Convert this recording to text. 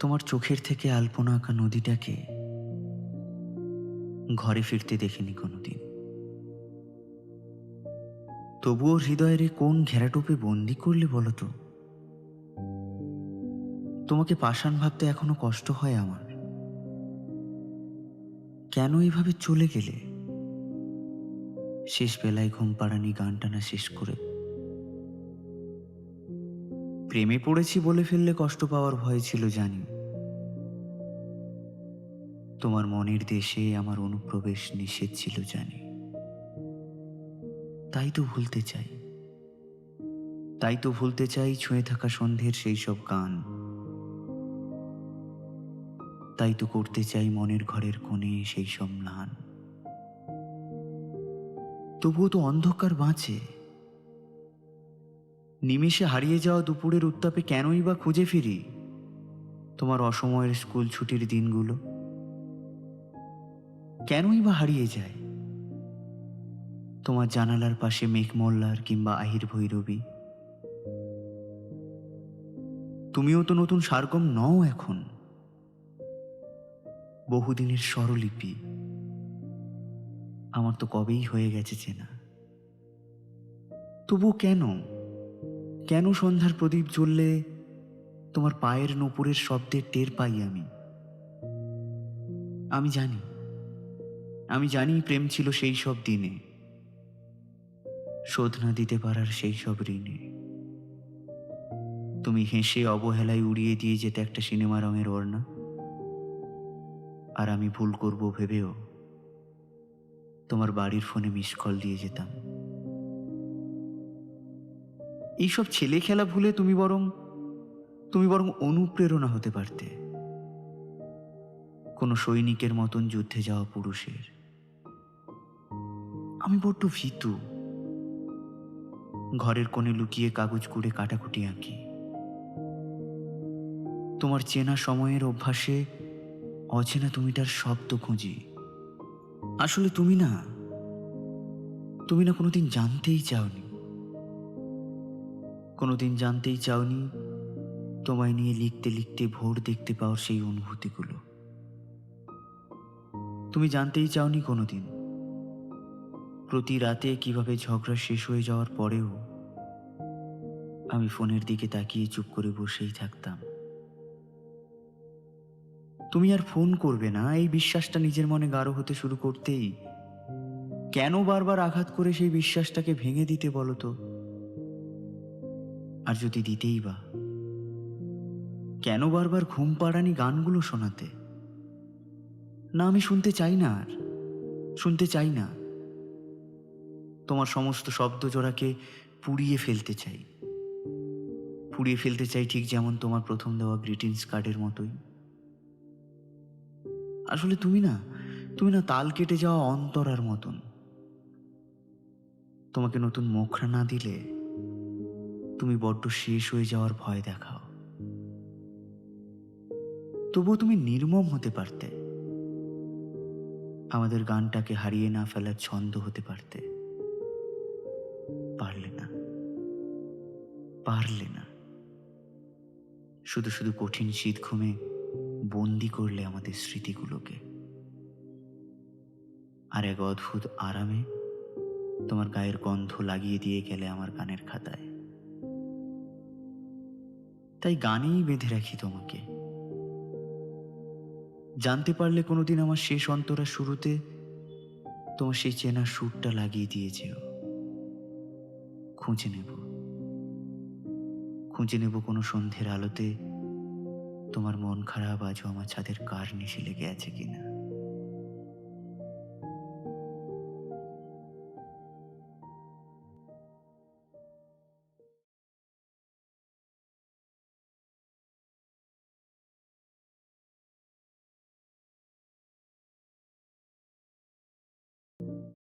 তোমার চোখের থেকে আলপনা আঁকা নদীটাকে ঘরে ফিরতে দেখিনি কোনোদিন। তবুও হৃদয়ের কোন ঘেরাটোপে বন্দি করলে বলো তো তোমাকে পাষাণ ভাবতে এখনও কষ্ট হয় আমার। কেন এইভাবে চলে গেলে? শেষ বেলায় ঘুম পাড়ানি গানটা না শেষ করে প্রেমে পড়েছি বলে ফেললে কষ্ট পাওয়ার ভয় ছিল, জানি। তোমার মনের দেশে আমার অনুপ্রবেশ নিষেধ ছিল, জানি। তাই তো ভুলতে চাই। তাই তো ভুলতে চাই ছুঁয়ে থাকা সন্ধ্যের সেই সব গান। তাই তো করতে চাই মনের ঘরের কোণে সেই সব ম্লান। তবুও তো অন্ধকার বাঁচে। নিমেষে হারিয়ে যাওয়া দুপুরের উত্তাপে কেনই বা খুঁজে ফিরি? তোমার অসময়ের স্কুল ছুটির দিনগুলো? কেনই বা হারিয়ে যায়? তোমার জানালার পাশে মেঘমল্লার কিংবা আহির ভৈরবী? তুমিও তো নতুন সারগম নও এখন। বহুদিনের স্বরলিপি। আমার তো কবেই হয়ে গেছে চেনা। তবু কেন? কেন সন্ধ্যার প্রদীপ জ্বললে তোমার পায়ের নপুরের শব্দের টের পাই আমি? আমি জানি আমি জানি প্রেম ছিল সেই সব দিনে। শোধ না দিতে পারার সেই সব ঋণে। তুমি হেসে অবহেলায় উড়িয়ে দিয়ে যেতে একটা সিনেমা রঙের ওড়না। আর আমি ভুল করব ভেবেও তোমার বাড়ির ফোনে মিস কল দিয়ে যেতাম। এইসব ছেলে খেলা ভুলে তুমি বরং তুমি বরং অনুপ্রেরণা হতে পারতে। কোনো সৈনিকের মতন যুদ্ধে যাওয়া পুরুষের। আমি বড্ড ভীতু। ঘরের কোণে লুকিয়ে কাগজ কুড়ে কাটাকুটি আঁকি। তোমার চেনা সময়ের অভ্যাসে অচেনা তুমিটার শব্দ খুঁজি। আসলে তুমি না তুমি না কোনোদিন জানতেই চাওনি। কোনোদিন জানতেই চাওনি, তোমায় নিয়ে লিখতে লিখতে ভোর দেখতে পাওয়ার সেই অনুভূতিগুলো। তুমি জানতেই চাওনি কোনোদিন। প্রতি রাতে কীভাবে ঝগড়া শেষ হয়ে যাওয়ার পরেও আমি ফোনের দিকে তাকিয়ে চুপ করে বসেই থাকতাম। তুমি আর ফোন করবে না, এই বিশ্বাসটা নিজের মনে গাঢ় হতে শুরু করতেই। কেন বারবার আঘাত করে সেই বিশ্বাসটাকে ভেঙে দিতে বলো তো? আর যদি দিতেই বা। কেন বারবার ঘুম পাড়ানি গানগুলো শোনাতে? না, আমি শুনতে চাই না আর। শুনতে চাই না। তোমার সমস্ত শব্দ জোড়াকে পুড়িয়ে ফেলতে চাই। পুড়িয়ে ফেলতে চাই ঠিক যেমন তোমার প্রথম দেওয়া গ্রিটিংস কার্ডের মতোই। আসলে তুমি না তুমি না তাল কেটে যাওয়া অন্তরার মতন। তোমাকে নতুন মুখরা না দিলে তুমি বড্ড শেষ হয়ে যাওয়ার ভয় দেখাও। তবুও তুমি নির্মম হতে পারতে। আমাদের গানটাকে হারিয়ে না ফেলার ছন্দ হতে পারতে। পারলে না। পারলে না। শুধু শুধু কঠিন শীত ঘুমে বন্দি করলে আমাদের স্মৃতিগুলোকে। আর এক অদ্ভুত আরামে তোমার গায়ের গন্ধ লাগিয়ে দিয়ে গেলে আমার গানের খাতায়। তাই গানেই বেঁধে রাখি তোমাকে। জানতে পারলে কোনোদিন আমার শেষ অন্তরা শুরুতে তোমার সেই চেনা সুরটা লাগিয়ে দিয়েছেও খুঁজে নেব। খুঁজে নেব কোনো সন্ধ্যের আলোতে তোমার মন খারাপ আজও আমার ছাদের কার নিশে লেগে আছে কিনা।